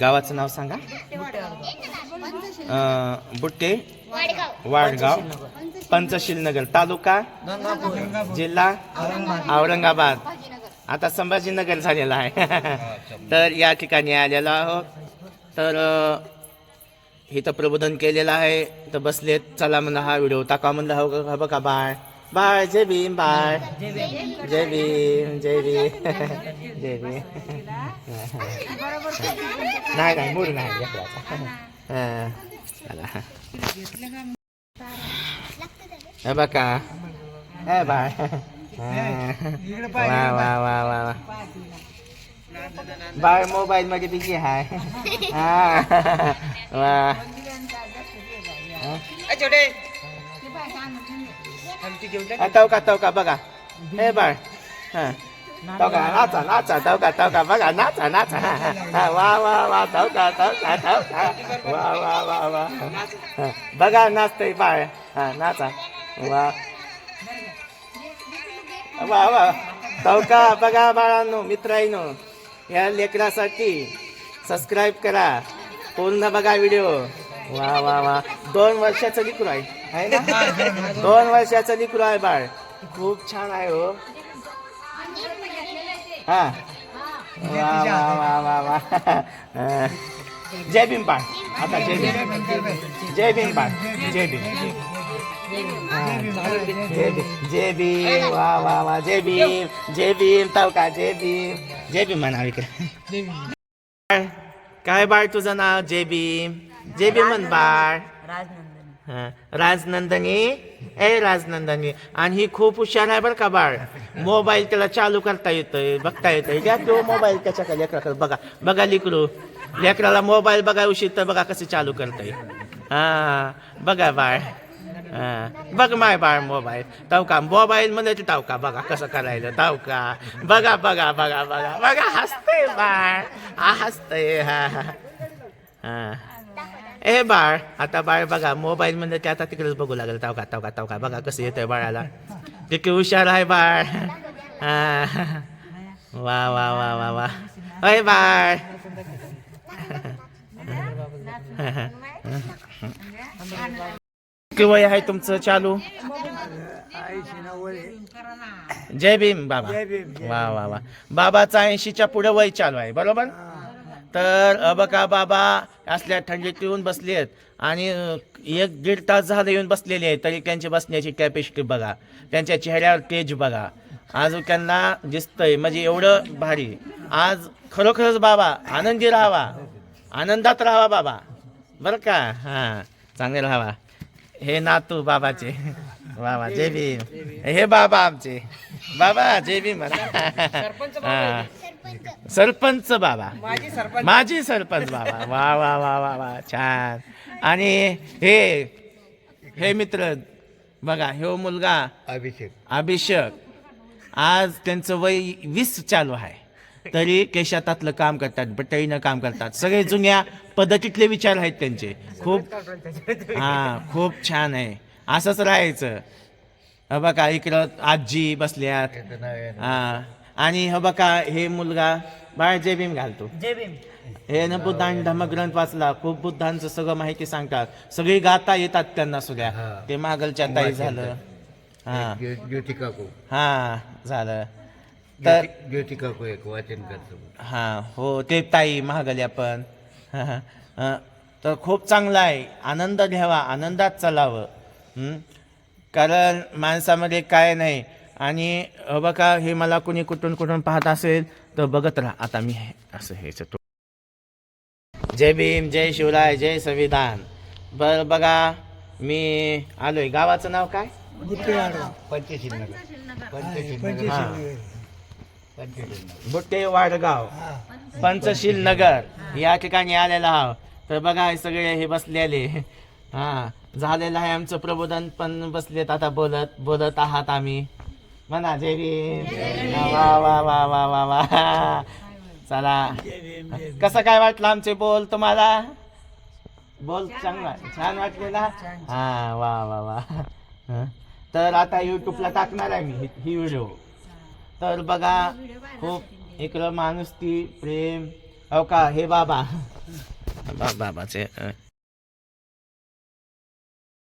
गावाचं नाव सांगा. अं, बुट्टे वाडगाव पंचशील नगर तालुका जिल्हा औरंगाबाद. आता संभाजीनगर झालेला आहे. तर या ठिकाणी आलेलो आहोत. तर अं, इथं प्रबोधन केलेलं आहे. तर बसलेत. चला म्हणलं हा व्हिडिओ टाका म्हणलं. हो हा बघा बाय. बाळ जय भीम बाळ जय भीम जय भीम जय भीम नाही नाही मूड नाही लेकराचा. हा, चला हे बघा हे बाळ हा. वा वा वा वा वा बाळ मोबाईल मध्ये बिझी आहे हा वा हा, तवका तवका बघा. हे बाळ. हा. तवका नाचा नाचा तवका तवका बघा. नाचा नाचा. हा, हा, हा, वा वा वा तवका तवका तवका वा वा वा वा. हा, बघा नाचतय बाळ. हा नाचा. वा. वा वा. तवका बघा बाळांनो मित्रांनो. या लेकरासाठी सबस्क्राईब करा. पूर्ण बघा व्हिडिओ वा वा वा. दोन वर्षाचं लिकरू आहे. आहे ना? दोन वर्षाचं लिकरू आहे बाळ. खूप छान आहे हो. हा. वा वा वा वा वा. जय भीम बाळ. आता जय भीम. जय भीम बाळ. जय भीम. हा. जय भीम. वा वा वा. जय भीम. जय भीम. तवका जय भीम. जय भीम म्हणा इकडे. बाळ, काय बाळ तुझं नाव? जय भीम. जय भीम म्हण बाळ. राजनंदनी? ए राजनंदनी. आणि ही खूप हुशार आहे बरं का बाळ. मोबाईल त्याला चालू करता येतोय बघता येतोय. घ्या तो हो मोबाईल त्याच्याकडे लेकराकडे बघा. बघा लिकडू लेकराला मोबाईल बघा उशीर तर बघा कसं चालू करतोय. हा बघा बाळ. बघ माय बाळ मोबाईल. तावका मोबाईल मध्ये ते तावका बघा कसं करायचं तावका बघा बघा बघा बघा. बघा हसतंय बाळ. हा हसतंय. हा हा. हा. ए बाळ आता बाळ बघा मोबाईल मध्ये ते आता तिकडेच बघू लागेल तावका तावका तावका बघा कसं येतंय बाळाला किती हुशार आहे बाळ. वा वा वा वा वा अय बाळ किती वय आहे तुमचं चालू जय भीम बाबा वा वा वा बाबाचा ऐंशीच्या पुढे वय चालू आहे बरोबर तर अ बघा बाबा असल्या थंडीत येऊन बसले आहेत आणि एक दीड तास झालं येऊन बसलेले आहेत तरी त्यांची बसण्याची कॅपॅसिटी बघा. त्यांच्या चेहऱ्यावर तेज बघा. आज त्यांना दिसतंय म्हणजे एवढं भारी. आज खरोखरच बाबा आनंदी राहावा. आनंदात राहावा बाबा. बरं का? हां चांगले राहावा. हे नातू बाबाचे. वा जय भीम. हे बाबा आमचे. बाबा जय भीम म्हणा. हा. सरपंच बाबा. माझी सरपंच. बाबा. वा वा वा वा वा. छान. आणि हे हे मित्र बघा ह्यो मुलगा अभिषेक. अभिषेक. आज त्यांचं वय वीस चालू आहे. तरी केशातातलं काम करतात बटाईनं काम करतात. सगळे जुन्या पद्धतीतले विचार आहेत त्यांचे. खूप हा खूप छान आहे. असंच राहायचं. बघा इकडं आजी बसल्यात. हा. आणि ह बघा हे मुलगा बाळ जय भीम घालतो. हे न बुद्धांनी धर्मग्रंथ वाचला खूप बुद्धांचं सगळं माहिती सांगतात. सगळी गाता येतात त्यांना सगळ्या हा. ते मागलच्या ताई झालं. हा. ज्यो- ज्योती काकू. हा झालं. तर ज्योती- ज्योती काकू एक वाचन करतो. हा हो ते ताई महागल्या पण. अं, तर खूप चांगलं आहे. आनंद घ्यावा आनंदात चालावं. हं? कारण माणसामध्ये काय नाही आणि बघा हे मला कुणी कुठून कुठून पाहत असेल तर बघत राहा. आता मी हे असं हे जय भीम जय शिवराय जय संविधान. बर बघा मी आलोय. गावाचं नाव काय? पंचशील नगर पंचशील नगर हा. पंचशील नगर बुट्टे वाडगाव पंचशील नगर या ठिकाणी आलेला आहोत. तर बघा हे सगळे हे बसलेले. हा. झालेलं आहे आमचं प्रबोधन पण बसलेत आता बोलत बोलत आहात आम्ही. म्हणा जय भीम. वा वा वा वा वा वा चला. कसं काय वाटलं आमचे बोल तुम्हाला? बोल चांगला. छान वाटले ना? हा वा वा वा. तर आता युट्यूबला टाकणार आहे मी ही- व्हिडिओ. तर बघा खूप इकडं माणुसकी प्रेम. हो का? हे बाबा. बाबाचे